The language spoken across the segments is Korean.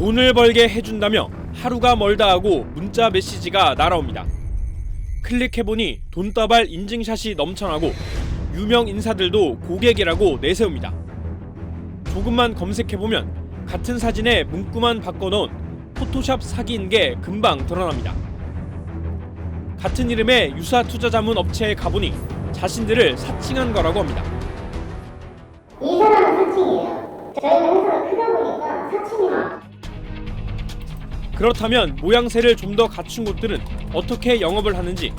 돈을 벌게 해준다며 하루가 멀다 하고 문자 메시지가 날아옵니다. 클릭해보니 돈다발 인증샷이 넘쳐나고 유명 인사들도 고객이라고 내세웁니다. 조금만 검색해보면 같은 사진에 문구만 바꿔놓은 포토샵 사기인 게 금방 드러납니다. 같은 이름의 유사 투자 자문 업체에 가보니 자신들을 사칭한 거라고 합니다. 이 사람은 사칭이에요. 저희는 회사가 크다 보니까 사칭이에요. 그렇다면 모양새를 좀 더 갖춘 곳들은 어떻게 영업을 하는지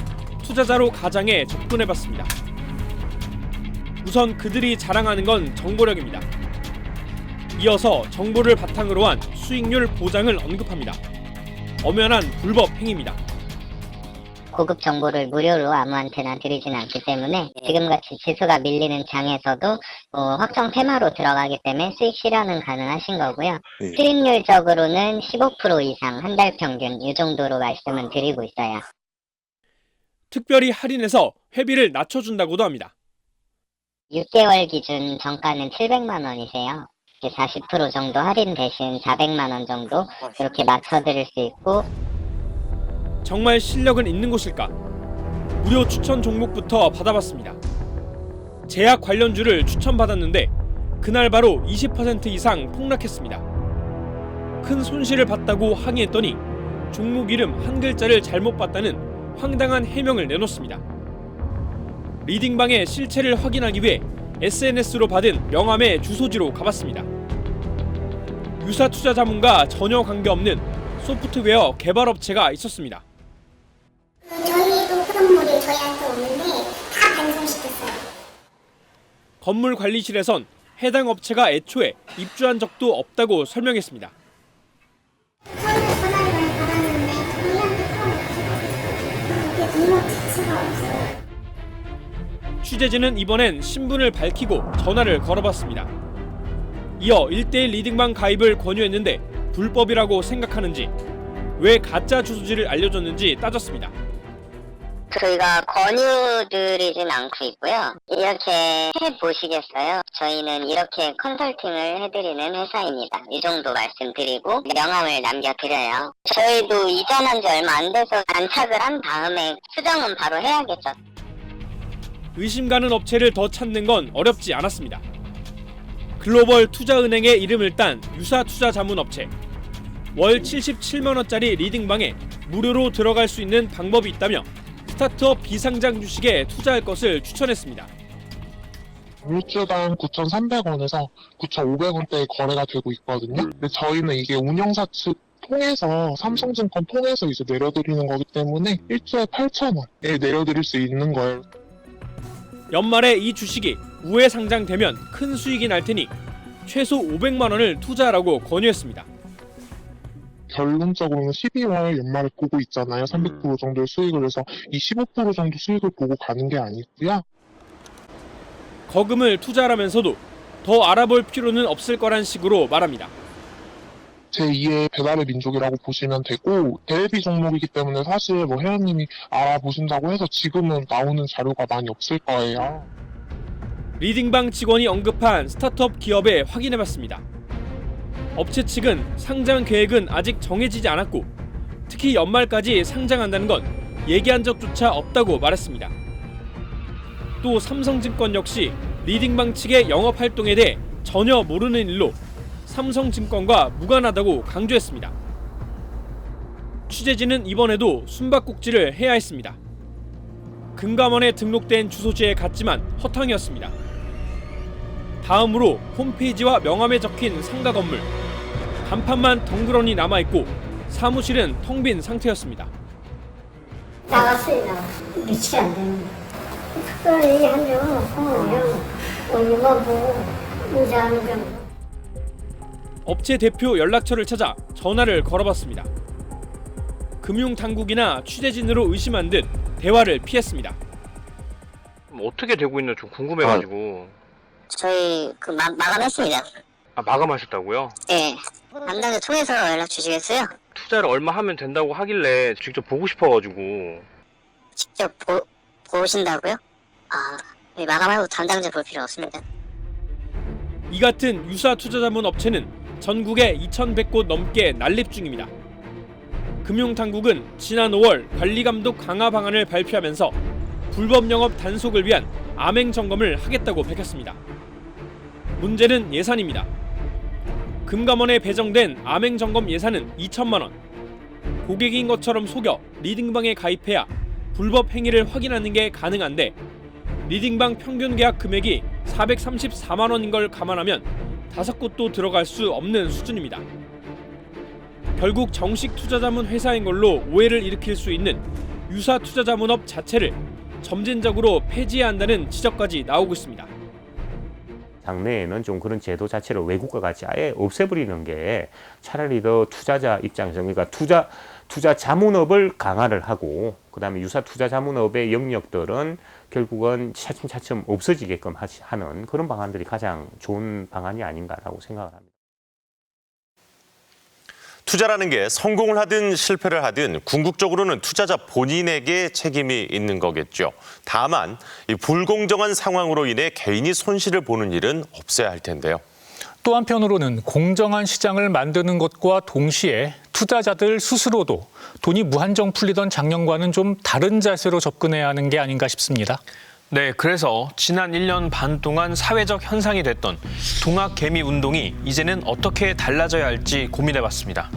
투자자로 가장에 접근해봤습니다. 우선 그들이 자랑하는 건 정보력입니다. 이어서 정보를 바탕으로 한 수익률 보장을 언급합니다. 엄연한 불법 행위입니다. 고급 정보를 무료로 아무한테나 드리진 않기 때문에 지금같이 지수가 밀리는 장에서도 어, 확정 테마로 들어가기 때문에 수익 실현은 가능하신 거고요. 네. 수익률적으로는 15% 이상 한 달 평균 이 정도로 말씀을 드리고 있어요. 특별히 할인해서 회비를 낮춰준다고도 합니다. 6개월 기준 정가는 700만 원이세요. 40% 정도 할인 대신 400만 원 정도 이렇게 맞춰드릴 수 있고 정말 실력은 있는 곳일까? 무료 추천 종목부터 받아봤습니다. 제약 관련주를 추천받았는데 그날 바로 20% 이상 폭락했습니다. 큰 손실을 봤다고 항의했더니 종목 이름 한 글자를 잘못 봤다는 황당한 해명을 내놓습니다. 리딩방의 실체를 확인하기 위해 SNS로 받은 명함의 주소지로 가봤습니다. 유사 투자 자문과 전혀 관계없는 소프트웨어 개발 업체가 있었습니다. 건물 관리실에선 해당 업체가 애초에 입주한 적도 없다고 설명했습니다. 취재진은 이번엔 신분을 밝히고 전화를 걸어봤습니다. 이어 1대1 리딩방 가입을 권유했는데 불법이라고 생각하는지 왜 가짜 주소지를 알려줬는지 따졌습니다. 저희가 권유드리진 않고 있고요. 이렇게 해보시겠어요? 저희는 이렇게 컨설팅을 해드리는 회사입니다. 이 정도 말씀드리고 명함을 남겨드려요. 저희도 이전한 지 얼마 안 돼서 안착을 한 다음에 수정은 바로 해야겠죠. 의심 가는 업체를 더 찾는 건 어렵지 않았습니다. 글로벌 투자은행의 이름을 딴 유사 투자 자문 업체. 월 77만 원짜리 리딩방에 무료로 들어갈 수 있는 방법이 있다며 스타트업 비상장 주식에 투자할 것을 추천했습니다. 물주당 9,300원에서 9,500원대에 거래가 되고 있거든요. 근데 저희는 이게 운영사 측 통해서 삼성증권 통해서 이제 내려드리는 거기 때문에 일주에 8,000원에 내려드릴 수 있는 거예요. 연말에 이 주식이 우회 상장되면 큰 수익이 날 테니 최소 500만 원을 투자하라고 권유했습니다. 결론적으로는 12월 연말을 보고 있잖아요. 300% 정도의 수익을 해서 이 15% 정도 수익을 보고 가는 게 아니고요. 거금을 투자하면서도 더 알아볼 필요는 없을 거란 식으로 말합니다. 제2의 배달의 민족이라고 보시면 되고 대비 종목이기 때문에 사실 뭐 회원님이 알아보신다고 해서 지금은 나오는 자료가 많이 없을 거예요. 리딩방 직원이 언급한 스타트업 기업에 확인해봤습니다. 업체 측은 상장 계획은 아직 정해지지 않았고 특히 연말까지 상장한다는 건 얘기한 적조차 없다고 말했습니다. 또 삼성증권 역시 리딩방 측의 영업 활동에 대해 전혀 모르는 일로 삼성증권과 무관하다고 강조했습니다. 취재진은 이번에도 숨바꼭질을 해야 했습니다. 금감원에 등록된 주소지에 갔지만 허탕이었습니다. 다음으로 홈페이지와 명함에 적힌 상가 건물 간판만 덩그러니 남아있고 사무실은 텅 빈 상태였습니다. 나갔어요, 나갔어. 며칠 안 됐는데. 특별히 얘기한 적은 없고, 그냥 여기만 보고, 의자하는. 업체 대표 연락처를 찾아 전화를 걸어봤습니다. 금융 당국이나 취재진으로 의심한 듯 대화를 피했습니다. 뭐 어떻게 되고 있나 좀 궁금해가지고 저희 그 마, 마감했습니다. 아 마감하셨다고요? 예. 담당자 통해서 연락 주시겠어요? 투자를 얼마 하면 된다고 하길래 직접 보고 싶어가지고 직접 보, 보신다고요? 아, 마감하고 담당자 볼 필요 없습니다. 이 같은 유사 투자 자문 업체는 전국에 2,100곳 넘게 난립 중입니다. 금융당국은 지난 5월 관리감독 강화 방안을 발표하면서 불법 영업 단속을 위한 암행 점검을 하겠다고 밝혔습니다. 문제는 예산입니다. 금감원에 배정된 암행 점검 예산은 2천만 원. 고객인 것처럼 속여 리딩방에 가입해야 불법 행위를 확인하는 게 가능한데 리딩방 평균 계약 금액이 434만 원인 걸 감안하면 다섯 곳도 들어갈 수 없는 수준입니다. 결국 정식 투자자문 회사인 걸로 오해를 일으킬 수 있는 유사 투자자문업 자체를 점진적으로 폐지해야 한다는 지적까지 나오고 있습니다. 장래에는 좀 그런 제도 자체를 외국과 같이 아예 없애버리는 게 차라리 더 투자자 입장에서 그러니까 투자 투자 자문업을 강화를 하고 그다음에 유사 투자 자문업의 영역들은 결국은 차츰차츰 없어지게끔 하는 그런 방안들이 가장 좋은 방안이 아닌가라고 생각을 합니다. 투자라는 게 성공을 하든 실패를 하든 궁극적으로는 투자자 본인에게 책임이 있는 거겠죠. 다만 이 불공정한 상황으로 인해 개인이 손실을 보는 일은 없어야 할 텐데요. 또 한편으로는 공정한 시장을 만드는 것과 동시에 투자자들 스스로도 돈이 무한정 풀리던 작년과는 좀 다른 자세로 접근해야 하는 게 아닌가 싶습니다. 네, 그래서 지난 1년 반 동안 사회적 현상이 됐던 동학 개미 운동이 이제는 어떻게 달라져야 할지 고민해 봤습니다.